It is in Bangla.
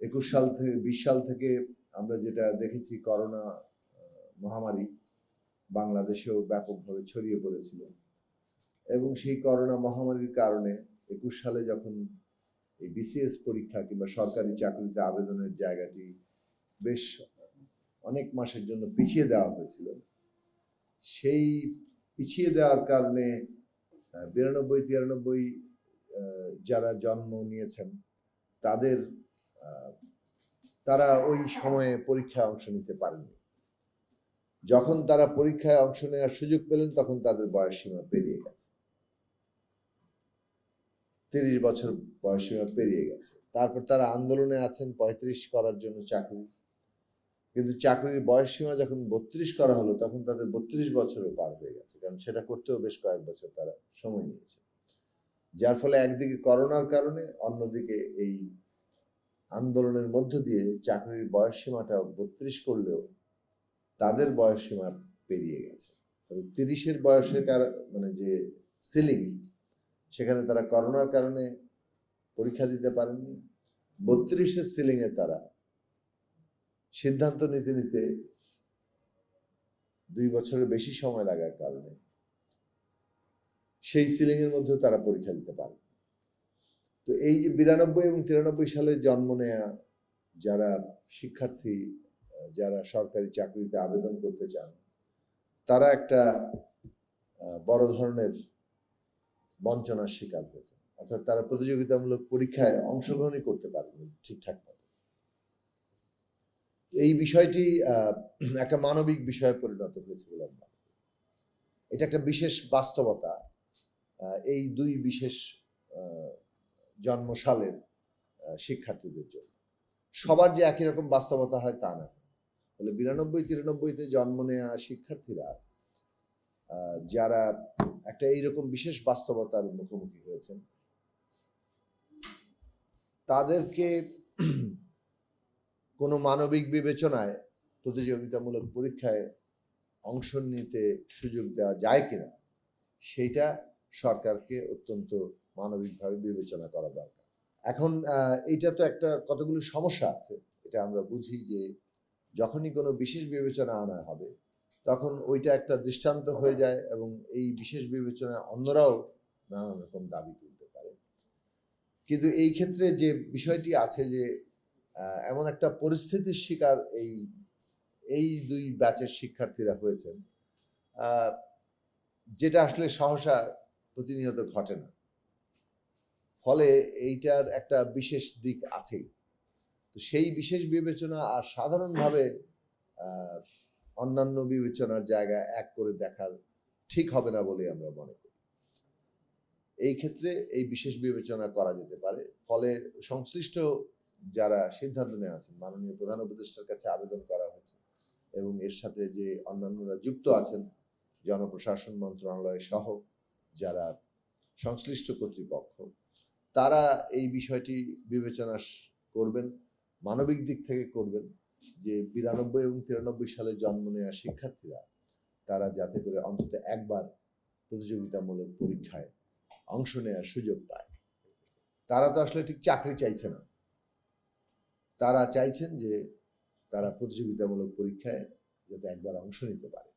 একুশ সাল থেকে বিশ সাল থেকে আমরা যেটা দেখেছি করোনা মহামারী বাংলাদেশেও ব্যাপকভাবে ছড়িয়ে পড়েছিল। এবং সেই করোনা মহামারীর কারণে একুশ সালে যখন এই বিসিএস পরীক্ষা কিংবা সরকারি চাকরিতে আবেদনের জায়গাটি বেশ অনেক মাসের জন্য পিছিয়ে দেওয়া হয়েছিল, সেই পিছিয়ে দেওয়ার কারণে বিরানব্বই, তিরানব্বই যারা জন্ম নিয়েছেন, তাদের তারা ওই সময়ে পরীক্ষায় অংশ নিতে পারেননি। যখন তারা পরীক্ষায় অংশ নেওয়ার সুযোগ পেলেন, তখন তাদের বয়স সীমা পেরিয়ে গেছে। তিরিশ বছর বয়স সীমা পেরিয়ে গেছে। তারপর তারা আন্দোলনে আছেন, পঁয়ত্রিশ করার জন্য চাকরি। কিন্তু চাকরির বয়স সীমা যখন বত্রিশ করা হলো, তখন তাদের বত্রিশ বছরও পার হয়ে গেছে। কারণ সেটা করতেও বেশ কয়েক বছর তারা সময় নিয়েছে। যার ফলে একদিকে করোনার কারণে, অন্যদিকে এই আন্দোলনের মধ্য দিয়ে চাকরির বয়স সীমাটা বত্রিশ করলেও তাদের বয়স সীমা পেরিয়ে গেছে। তবে তিরিশের বয়সের মানে যে সিলিং সেখানে তারা করোনার কারণে পরীক্ষা দিতে পারেননি। বত্রিশের সিলিংয়ে তারা সিদ্ধান্ত নিতে নিতে দুই বছরের বেশি সময় লাগার কারণে সেই সিলিং এর মধ্যেও তারা পরীক্ষা দিতে পারে তো এই যে বিরানব্বই এবং তিরানব্বই সালে জন্ম নেয়া যারা শিক্ষার্থী যারা সরকারি চাকরিতে আবেদন করতে চান, তারা একটা বড় ধরনের বঞ্চনার শিকার হয়েছে। অর্থাৎ তারা প্রতিযোগিতামূলক পরীক্ষায় অংশগ্রহণই করতে পারেনি ঠিকঠাক এই বিষয়টি একটা মানবিক বিষয়ে পরিণত হয়েছে বলে আমি এটা একটা বিশেষ বাস্তবতা এই দুই বিশেষ জন্মসালের আহ, শিক্ষার্থীদের জন্য। সবার যে একই রকম বাস্তবতা হয় তা না। ফলে বিরানব্বই তিরানব্বইতে জন্ম নেওয়া শিক্ষার্থীরা যারা একটা এইরকম বিশেষ বাস্তবতার মুখোমুখি হয়েছেন তাদেরকে কোনো মানবিক বিবেচনায় প্রতিযোগিতামূলক পরীক্ষায় অংশ নিতে সুযোগ দেওয়া যায় কিনা সেইটা সরকারকে অত্যন্ত মানবিকভাবে বিবেচনা করা দরকার। এখন এইটা তো একটা কতগুলো সমস্যা আছে, এটা আমরা বুঝি যে যখনই কোনো বিশেষ বিবেচনা আনা হবে, তখন ওইটা একটা দৃষ্টান্ত হয়ে যায় এবং এই বিশেষ বিবেচনায় অন্যরাও নানান রকম দাবি তুলতে পারে। কিন্তু এই ক্ষেত্রে যে বিষয়টি আছে যে এমন একটা পরিস্থিতির শিকার এই এই দুই ব্যাচের শিক্ষার্থীরা হয়েছেন যেটা আসলে সহসা প্রতিনিয়ত ঘটে না। ফলে এইটার একটা বিশেষ দিক আছেই। তো সেই বিশেষ বিবেচনা আর সাধারণভাবে অন্যান্য বিবেচনার জায়গা এক করে দেখার ঠিক হবে না বলে আমরা মনে করি। এই ক্ষেত্রে এই বিশেষ বিবেচনা করা যেতে পারে। ফলে সংশ্লিষ্ট যারা সিদ্ধান্ত নেওয়া আছেন, মাননীয় প্রধান উপদেষ্টার কাছে আবেদন করা হয়েছে এবং এর সাথে যে অন্যান্যরা যুক্ত আছেন, জনপ্রশাসন মন্ত্রণালয় সহ যারা সংশ্লিষ্ট কর্তৃপক্ষ তারা এই বিষয়টি বিবেচনা করবেন, মানবিক দিক থেকে করবেন যে বিরানব্বই এবং তিরানব্বই সালে জন্ম নেওয়া শিক্ষার্থীরা তারা যাতে করে অন্তত একবার প্রতিযোগিতামূলক পরীক্ষায় অংশ নেওয়ার সুযোগ পায়। তারা তো আসলে ঠিক চাকরি চাইছে না। তারা চাইছেন যে তারা প্রতিযোগিতামূলক পরীক্ষায় যাতে একবার অংশ নিতে পারে।